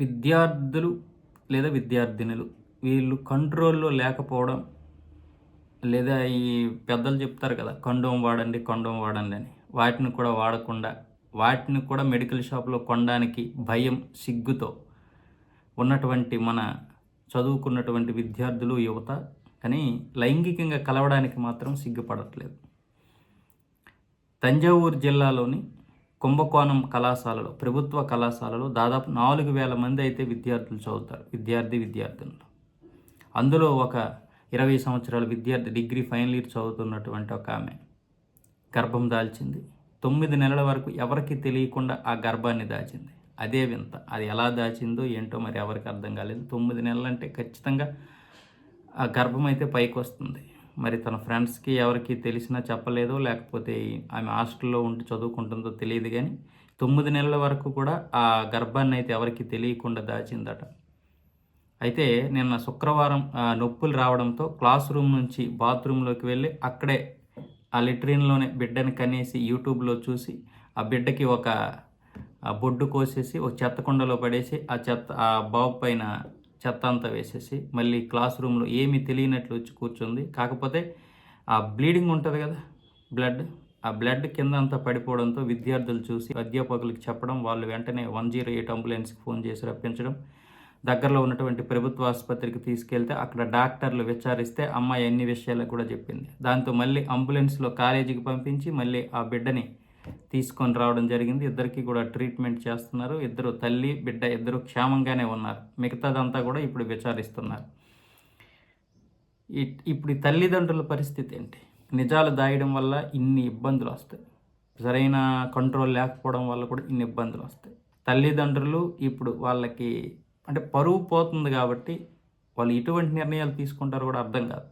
విద్యార్థులు లేదా విద్యార్థినులు వీళ్ళు కంట్రోల్లో లేకపోవడం లేదా ఈ పెద్దలు చెప్తారు కదా కండోమ్ వాడండి కండోమ్ వాడండి అని. వాటిని కూడా వాడకుండా వాటిని కూడా మెడికల్ షాప్లో కొనడానికి భయం సిగ్గుతో ఉన్నటువంటి మన చదువుకున్నటువంటి విద్యార్థులు యువత కానీ లైంగికంగా కలవడానికి మాత్రం సిగ్గుపడట్లేదు. తంజావూరు జిల్లాలోని కుంభకోణం కళాశాలలో ప్రభుత్వ కళాశాలలో దాదాపు నాలుగు వేల మంది అయితే విద్యార్థులు చదువుతారు విద్యార్థి విద్యార్థినులు. అందులో ఒక ఇరవై సంవత్సరాల విద్యార్థి డిగ్రీ ఫైనల్ ఇయర్ చదువుతున్నటువంటి ఒక ఆమె. గర్భం దాల్చింది. తొమ్మిది నెలల వరకు ఎవరికి తెలియకుండా ఆ గర్భాన్ని దాచింది. అదే వింత. అది ఎలా దాచిందో ఏంటో మరి ఎవరికి అర్థం కాలేదు. తొమ్మిది నెలలంటే ఖచ్చితంగా ఆ గర్భం అయితే పైకి వస్తుంది. మరి తన ఫ్రెండ్స్కి ఎవరికి తెలిసినా చెప్పలేదో లేకపోతే ఆమె హాస్టల్లో ఉండి చదువుకుంటుందో తెలియదు కానీ తొమ్మిది నెలల వరకు కూడా ఆ గర్భాన్ని అయితే ఎవరికి తెలియకుండా దాచిందట. అయితే నిన్న శుక్రవారం నొప్పులు రావడంతో క్లాస్ రూమ్ నుంచి బాత్రూంలోకి వెళ్ళి అక్కడే ఆ లెట్రిన్లోనే బిడ్డని కనేసి యూట్యూబ్లో చూసి ఆ బిడ్డకి ఒక బొడ్డు కోసేసి ఒక చెత్త కుండలో పడేసి ఆ చెత్త ఆ బాబు పైన చెత్త అంతా వేసేసి మళ్ళీ క్లాస్ రూమ్లో ఏమీ తెలియనట్లు వచ్చి కూర్చుంది. కాకపోతే ఆ బ్లీడింగ్ ఉంటుంది కదా బ్లడ్ ఆ బ్లడ్ కింద అంతా పడిపోవడంతో విద్యార్థులు చూసి అధ్యాపకులకు చెప్పడం వాళ్ళు వెంటనే వన్ జీరో ఎయిట్ అంబులెన్స్కి ఫోన్ చేసి రప్పించడం దగ్గరలో ఉన్నటువంటి ప్రభుత్వ ఆసుపత్రికి తీసుకెళ్తే అక్కడ డాక్టర్లు విచారిస్తే అమ్మాయి అన్ని విషయాలు కూడా చెప్పింది. దాంతో మళ్ళీ అంబులెన్స్లో కాలేజీకి పంపించి మళ్ళీ ఆ బిడ్డని తీసుకొని రావడం జరిగింది. ఇద్దరికి కూడా ట్రీట్మెంట్ చేస్తున్నారు. ఇద్దరు తల్లి బిడ్డ ఇద్దరు క్షేమంగానే ఉన్నారు. మిగతాదంతా కూడా ఇప్పుడు విచారిస్తున్నారు. ఇప్పుడు ఈ తల్లిదండ్రుల పరిస్థితి ఏంటి? నిజాలు దాయడం వల్ల ఇన్ని ఇబ్బందులు వస్తాయి. సరైన కంట్రోల్ లేకపోవడం వల్ల కూడా ఇన్ని ఇబ్బందులు వస్తాయి. తల్లిదండ్రులు ఇప్పుడు వాళ్ళకి అంటే పరువు పోతుంది కాబట్టి వాళ్ళు ఎటువంటి నిర్ణయాలు తీసుకుంటారో కూడా అర్థం కాదు.